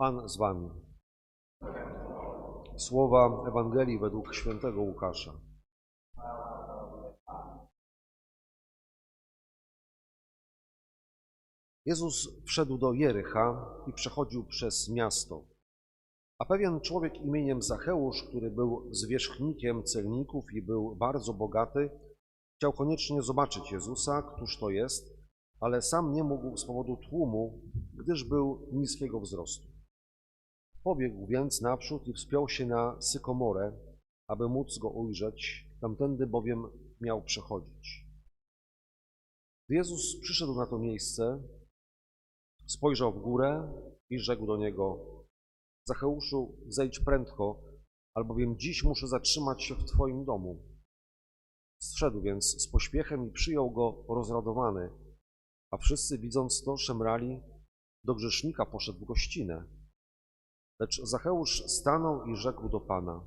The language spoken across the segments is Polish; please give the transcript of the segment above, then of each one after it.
Pan z wami. Słowa Ewangelii według świętego Łukasza. Jezus wszedł do Jericha i przechodził przez miasto. A pewien człowiek imieniem Zacheusz, który był zwierzchnikiem celników i był bardzo bogaty, chciał koniecznie zobaczyć Jezusa, któż to jest, ale sam nie mógł z powodu tłumu, gdyż był niskiego wzrostu. Pobiegł więc naprzód i wspiął się na sykomorę, aby móc go ujrzeć, tamtędy bowiem miał przechodzić. Gdy Jezus przyszedł na to miejsce, spojrzał w górę i rzekł do niego: Zacheuszu, zejdź prędko, albowiem dziś muszę zatrzymać się w Twoim domu. Zszedł więc z pośpiechem i przyjął go rozradowany, a wszyscy widząc to szemrali, do grzesznika poszedł w gościnę. Lecz Zacheusz stanął i rzekł do Pana,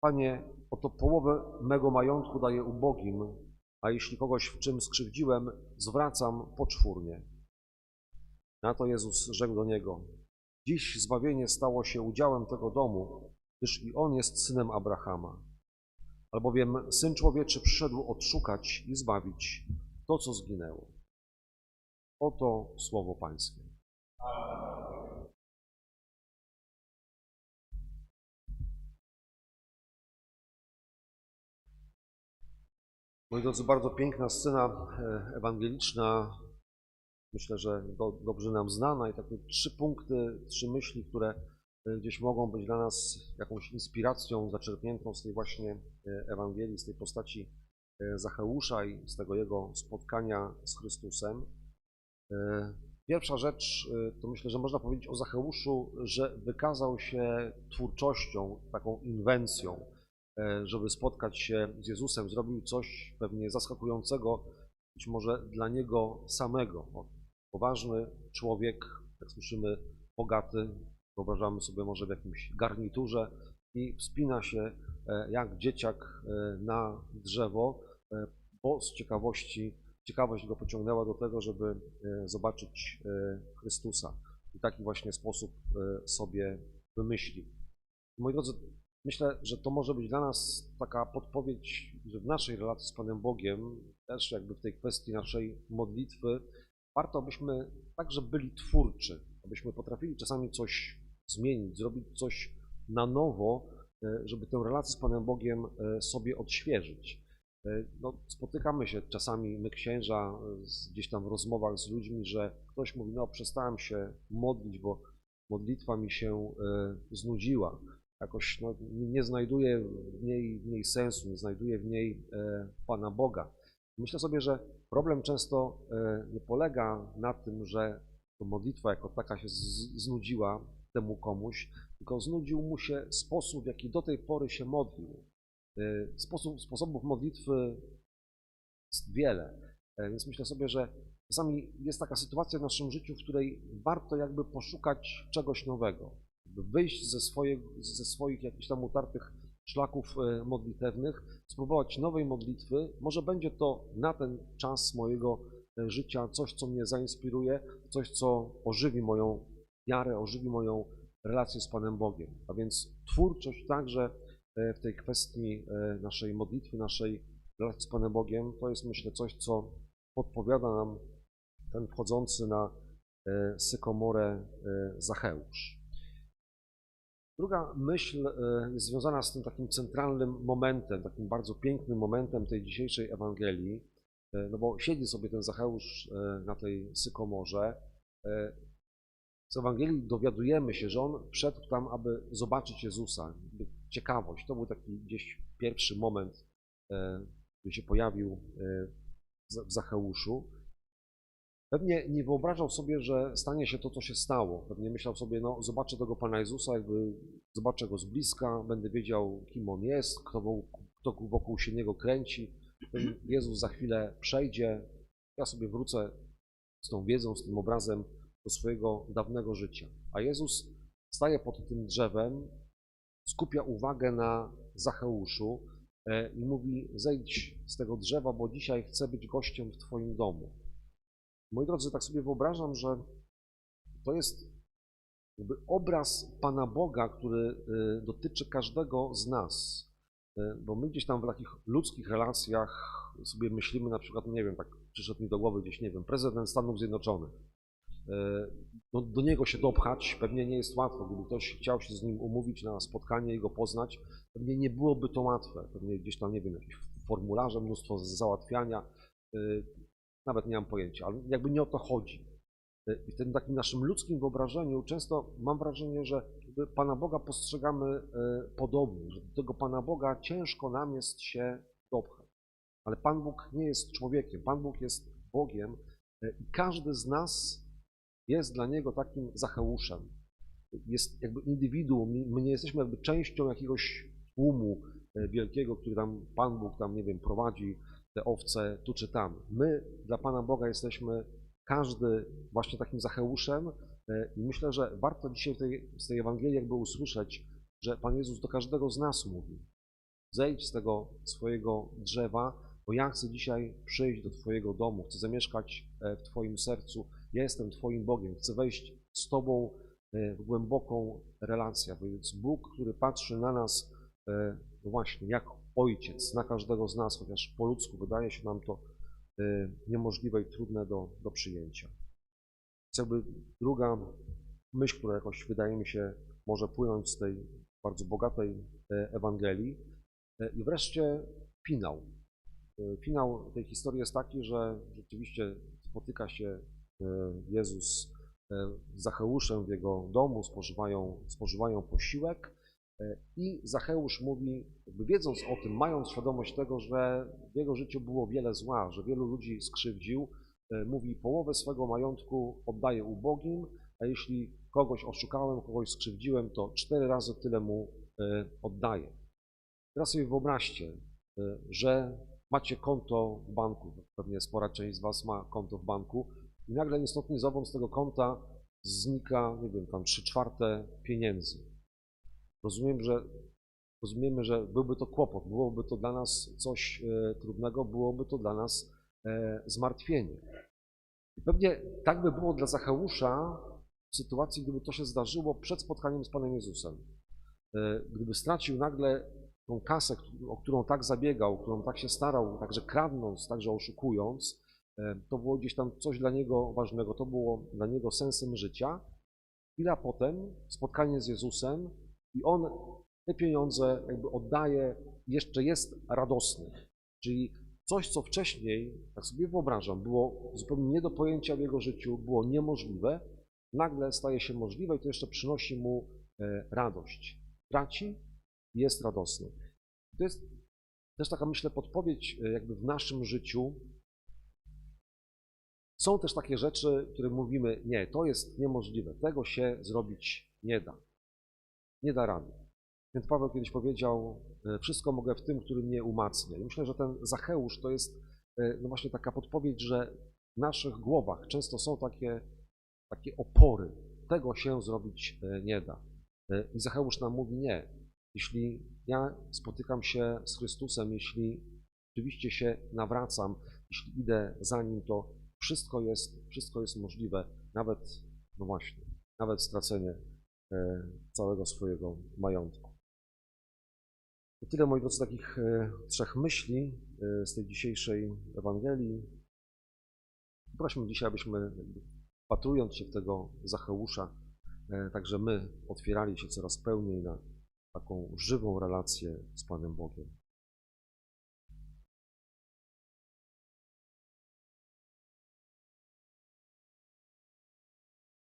Panie, oto połowę mego majątku daję ubogim, a jeśli kogoś w czym skrzywdziłem, zwracam poczwórnie. Na to Jezus rzekł do niego, Dziś zbawienie stało się udziałem tego domu, gdyż i on jest synem Abrahama. Albowiem Syn Człowieczy przyszedł odszukać i zbawić to, co zginęło. Oto słowo Pańskie. Moi drodzy, bardzo piękna scena e, ewangeliczna, myślę, że do, dobrze nam znana i takie trzy punkty, trzy myśli, które e, gdzieś mogą być dla nas jakąś inspiracją zaczerpniętą z tej właśnie e, Ewangelii, z tej postaci Zacheusza i z tego jego spotkania z Chrystusem. Pierwsza rzecz to myślę, że można powiedzieć o Zacheuszu, że wykazał się twórczością, taką inwencją, żeby spotkać się z Jezusem, zrobił coś pewnie zaskakującego, być może dla niego samego. Poważny człowiek, jak słyszymy, bogaty, wyobrażamy sobie może w jakimś garniturze i wspina się jak dzieciak na drzewo, bo z ciekawości, ciekawość go pociągnęła do tego, żeby zobaczyć Chrystusa. I taki właśnie sposób sobie wymyślił. Moi drodzy, Myślę, że to może być dla nas taka podpowiedź, że w naszej relacji z Panem Bogiem, też jakby w tej kwestii naszej modlitwy, warto, abyśmy także byli twórczy, abyśmy potrafili czasami coś zmienić, zrobić coś na nowo, żeby tę relację z Panem Bogiem sobie odświeżyć. No, spotykamy się czasami, my księża, gdzieś tam w rozmowach z ludźmi, że ktoś mówi, no przestałem się modlić, bo modlitwa mi się znudziła jakoś no, nie znajduje w niej, w niej sensu, nie znajduje w niej e, Pana Boga. Myślę sobie, że problem często e, nie polega na tym, że modlitwa jako taka się znudziła temu komuś, tylko znudził mu się sposób, w jaki do tej pory się modlił. E, sposób, sposobów modlitwy jest wiele, więc myślę sobie, że czasami jest taka sytuacja w naszym życiu, w której warto jakby poszukać czegoś nowego wyjść ze, swoje, ze swoich jakichś tam utartych szlaków e, modlitewnych, spróbować nowej modlitwy. Może będzie to na ten czas mojego e, życia coś, co mnie zainspiruje, coś, co ożywi moją wiarę, ożywi moją relację z Panem Bogiem. A więc twórczość także e, w tej kwestii naszej modlitwy, naszej relacji z Panem Bogiem, to jest myślę coś, co podpowiada nam ten wchodzący na sykomorę Zacheusz. Druga myśl e, związana z tym takim centralnym momentem, takim bardzo pięknym momentem tej dzisiejszej Ewangelii, e, no bo siedzi sobie ten Zacheusz e, na tej sykomorze. Z Ewangelii dowiadujemy się, że on wszedł tam, aby zobaczyć Jezusa. Ciekawość, to był taki gdzieś pierwszy moment, który się pojawił w Zacheuszu. Pewnie nie wyobrażał sobie, że stanie się to, co się stało. Pewnie myślał sobie, no zobaczę tego Pana Jezusa, jakby zobaczę Go z bliska, będę wiedział, kim On jest, kto wokół, kto wokół się Niego kręci. Ten Jezus za chwilę przejdzie, ja sobie wrócę z tą wiedzą, z tym obrazem do swojego dawnego życia. A Jezus staje pod tym drzewem, skupia uwagę na Zacheuszu e, i mówi, zejdź z tego drzewa, bo dzisiaj chcę być gościem w Twoim domu. Moi drodzy, tak sobie wyobrażam, że to jest jakby obraz Pana Boga, który y, dotyczy każdego z nas. Y, Bo my gdzieś tam w takich ludzkich relacjach sobie myślimy na przykład, nie wiem, tak przyszedł mi do głowy gdzieś, nie wiem, prezydent Stanów Zjednoczonych. Y, No, do niego się dopchać pewnie nie jest łatwo. Gdyby ktoś chciał się z nim umówić na spotkanie i go poznać, pewnie nie byłoby to łatwe. Pewnie gdzieś tam, nie wiem, jakieś formularze, mnóstwo załatwiania. Nawet nie mam pojęcia, ale jakby nie o to chodzi. Y, I w tym takim naszym ludzkim wyobrażeniu często mam wrażenie, że Pana Boga postrzegamy y, podobnie, że do tego Pana Boga ciężko nam jest się dopchać. Ale Pan Bóg nie jest człowiekiem, Pan Bóg jest Bogiem y, i każdy z nas jest dla Niego takim Zacheuszem. Jest jakby indywiduum, my nie jesteśmy jakby częścią jakiegoś tłumu wielkiego, który tam Pan Bóg tam, nie wiem, prowadzi te owce tu czy tam. My dla Pana Boga jesteśmy każdy właśnie takim Zacheuszem e, i myślę, że warto dzisiaj tej, z tej Ewangelii jakby usłyszeć, że Pan Jezus do każdego z nas mówi. Zejdź z tego swojego drzewa, bo ja chcę dzisiaj przyjść do Twojego domu, chcę zamieszkać e, w Twoim sercu, ja jestem Twoim Bogiem, chcę wejść z Tobą e, w głęboką relację, jest Bóg, który patrzy na nas no właśnie jak Ojciec, na każdego z nas, chociaż po ludzku wydaje się nam to e, niemożliwe i trudne do, do przyjęcia. Więc jakby druga myśl, która jakoś wydaje mi się może płynąć z tej bardzo bogatej e, Ewangelii. E, I wreszcie finał. E, Finał tej historii jest taki, że rzeczywiście spotyka się Jezus z Zacheuszem w jego domu, spożywają, spożywają posiłek i Zacheusz mówi, jakby wiedząc o tym, mając świadomość tego, że w jego życiu było wiele zła, że wielu ludzi skrzywdził, e, mówi połowę swego majątku oddaję ubogim, a jeśli kogoś oszukałem, kogoś skrzywdziłem, to cztery razy tyle mu e, oddaję. Teraz sobie wyobraźcie, e, że macie konto w banku, pewnie spora część z Was ma konto w banku i nagle niestotnie zowąd z tego konta znika, nie wiem, tam trzy czwarte pieniędzy. Rozumiem, że rozumiemy, że byłby to kłopot, byłoby to dla nas coś e, trudnego, byłoby to dla nas e, zmartwienie. I pewnie tak by było dla Zacheusza w sytuacji, gdyby to się zdarzyło przed spotkaniem z Panem Jezusem. E, Gdyby stracił nagle tą kasę, o którą tak zabiegał, którą tak się starał, także kradnąc, także oszukując, to było gdzieś tam coś dla niego ważnego, to było dla niego sensem życia. Chwila potem spotkanie z Jezusem i on te pieniądze jakby oddaje, jeszcze jest radosny. Czyli coś, co wcześniej, tak sobie wyobrażam, było zupełnie nie do pojęcia w jego życiu, było niemożliwe, nagle staje się możliwe i to jeszcze przynosi mu e, radość. Traci jest radosny. To jest też taka, myślę, podpowiedź e, jakby w naszym życiu. Są też takie rzeczy, które mówimy, nie, to jest niemożliwe, tego się zrobić nie da. Nie da rady. Święty Paweł kiedyś powiedział, e, wszystko mogę w tym, który mnie umacnia. I myślę, że ten Zacheusz to jest e, no właśnie taka podpowiedź, że w naszych głowach często są takie, takie opory. Tego się zrobić e, nie da. I Zacheusz nam mówi nie. Jeśli ja spotykam się z Chrystusem, jeśli rzeczywiście się nawracam, jeśli idę za Nim, to wszystko jest, wszystko jest możliwe, nawet, no właśnie, nawet stracenie całego swojego majątku. To tyle, moi drodzy, takich e, trzech myśli e, z tej dzisiejszej Ewangelii. Prośmy dzisiaj, abyśmy jakby wpatrując się w tego Zacheusza, e, także my otwierali się coraz pełniej na taką żywą relację z Panem Bogiem.